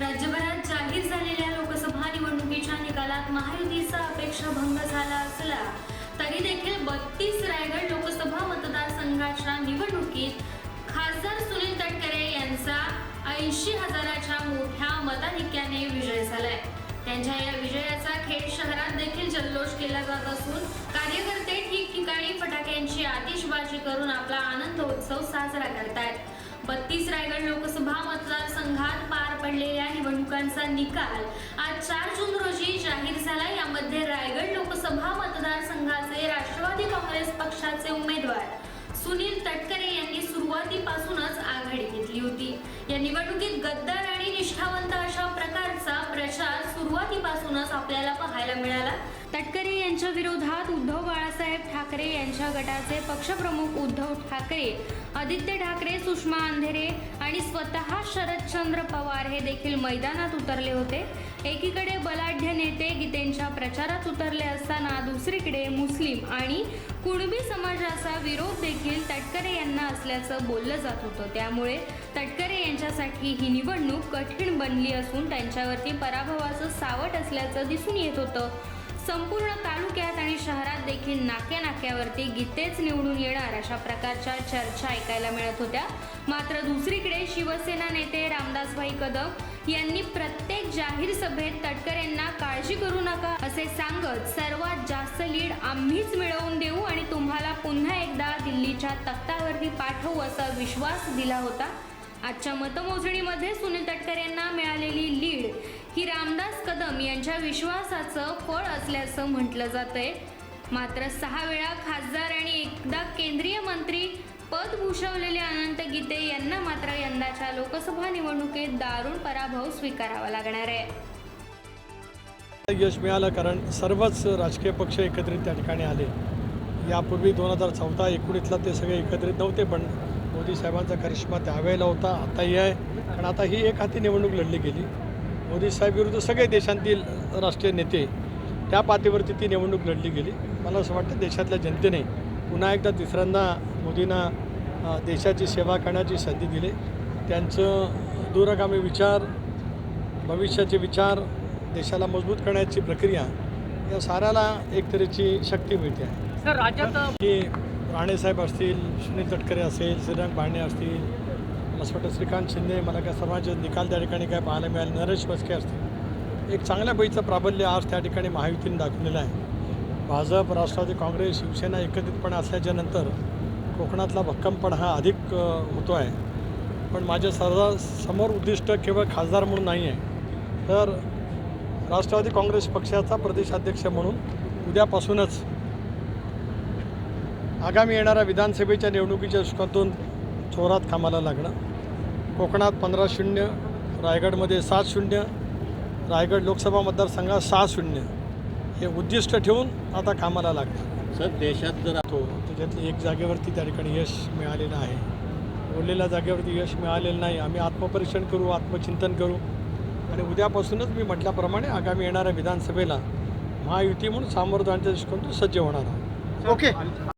राज्यभरात जाहीर झालेल्या लोकसभा निवडणुकीच्या निकालात महायुतीचा अपेक्षा भंग झाला असला तरी देखील बत्तीस रायगड लोकसभा मतदारसंघाच्या निवडणुकीत खासदार सुनील तटकरे यांचा ऐंशी हजाराच्या मोठ्या मताधिक्याने विजय झालाय. त्यांच्या या विजयाचा खेड शहरात देखील जल्लोष केला जात असून कार्यकर्ते ठिकठिकाणी फटाक्यांची आतिषबाजी करून आपला आनंद उत्सव साजरा करतायत. बत्तीस रायगड लोकसभा मतदारसंघात पार पडलेल्या निवडणुकांचा निकाल आज चार जून रोजी जाहीर झाला. यामध्ये रायगड लोकसभा मतदारसंघाचे राष्ट्रवादी काँग्रेस पक्षाचे उमेदवार सुनील तटकरे यांनी सुरुवातीपासूनच आघाडी घेतली होती. या निवडणुकीत गद्दार आणि निष्ठावंत अशा प्रकार सुरुवातीपासूनच आपल्याला पाहायला मिळाला. तटकरे यांच्या विरोधात उद्धव बाळासाहेब ठाकरे यांच्या गटाचे पक्षप्रमुख उद्धव ठाकरे आदित्य ठाकरे सुषमा अंधेरे आणि स्वतः शरदचंद्र पवार हे देखील मैदानात उतरले होते. एकीकडे बलाढ्य नेते गीतेंच्या प्रचारात उतरले असताना दुसरीकडे मुस्लिम आणि कुणबी समाजाचा विरोध देखील तटकरे यांना असल्याचं बोललं जात होतं. त्यामुळे तटकरे यांच्यासाठी ही निवडणूक कठीण बनली असून त्यांच्यावरती पराभवाचं सावट असल्याचं दिसून येत होतं. संपूर्ण तालुक्यात आणि शहरात देखील नाक्या नाक्यावरती गीतेच निवडून येणार अशा प्रकारच्या चर्चा ऐकायला मिळत होत्या. मात्र दुसरीकडे शिवसेना नेते रामदासभाई कदम यांनी प्रत्येक जाहीर सभेत तटकऱ्यांना काळजी करू नका असे सांगत सर्वात जास्त लीड आम्हीच मिळवून देऊ आणि तुम्हाला पुन्हा एकदा दिल्लीच्या तख्तावरती पाठवू असा विश्वास दिला होता. आजच्या मतमोजणीमध्ये सुनील तटकर यांना मिळालेली लीड ही रामदास कदम यांच्या विश्वासाचं फळ असल्याचं म्हटलं जातंय. मात्र सहा वेळा खासदार आणि एकदा केंद्रीय मंत्री पद भूषवलेले अनंत गीते यांना मात्र यंदाच्या लोकसभा निवडणुकीत दारुण पराभव स्वीकारावा लागणार आहे. यश मिळालं कारण सर्वच राजकीय पक्ष एकत्रित त्या ठिकाणी आले. यापूर्वी दोन हजार चौदा एकोणीसला ते सगळे एकत्रित नव्हते पण मोदी साहेबांचा करिश्मा त्यावेळेला होता आताही आहे. कारण आता ही एक हाती निवडणूक लढली गेली. मोदी साहेब विरुद्ध सगळे देशांतील राष्ट्रीय नेते त्या पातळीवरती ती निवडणूक लढली गेली. मला असं वाटतं देशातल्या जनतेने पुन्हा एकदा तिसऱ्यांदा मोदींना देशाची सेवा करण्याची संधी दिली. त्यांचं दूरगामी विचार भविष्याचे विचार देशाला मजबूत करण्याची प्रक्रिया या साऱ्याला एक तऱ्हेची शक्ती मिळते. आहे सर राज्यात की राणेसाहेब असतील सुनील तटकरे असेल श्रीरंग बाणे असतील मला असं वाटतं श्रीकांत शिंदे मला काय सर्वांचे निकाल त्या ठिकाणी काय पाहायला मिळाले नरेश बसके असतील. एक चांगल्या पैचं प्राबल्य आज त्या ठिकाणी महायुतीने दाखवलेलं आहे. भाजप राष्ट्रवादी काँग्रेस शिवसेना एकत्रितपणे असल्याच्या नंतर कोकणातला भक्कमपण हा अधिक होतो आहे. पण माझ्या सर्व समोर उद्दिष्ट केवळ खासदार म्हणून नाही आहे. तर राष्ट्रवादी काँग्रेस पक्षाचा प्रदेशाध्यक्ष म्हणून उद्यापासूनच आगामी येणाऱ्या विधानसभेच्या निवडणुकीच्या दृष्टिकोनातून जोरात कामाला लागणं. कोकणात पंधरा शून्य रायगडमध्ये सात शून्य रायगड लोकसभा मतदारसंघात सहा शून्य. हे उद्दिष्ट ठेवून आता कामाला लागणार. सर देशात जर तो त्याच्यातली एक जागेवरती त्या ठिकाणी यश मिळालेलं आहे. उरलेल्या जागेवरती यश मिळालेलं नाही. आम्ही आत्मपरीक्षण करू आत्मचिंतन करू. आणि उद्यापासूनच मी म्हटल्याप्रमाणे आगामी येणाऱ्या विधानसभेला महायुती म्हणून सामोरं जाण्याच्या दृष्टिकोनातून सज्ज होणार आहोत. ओके.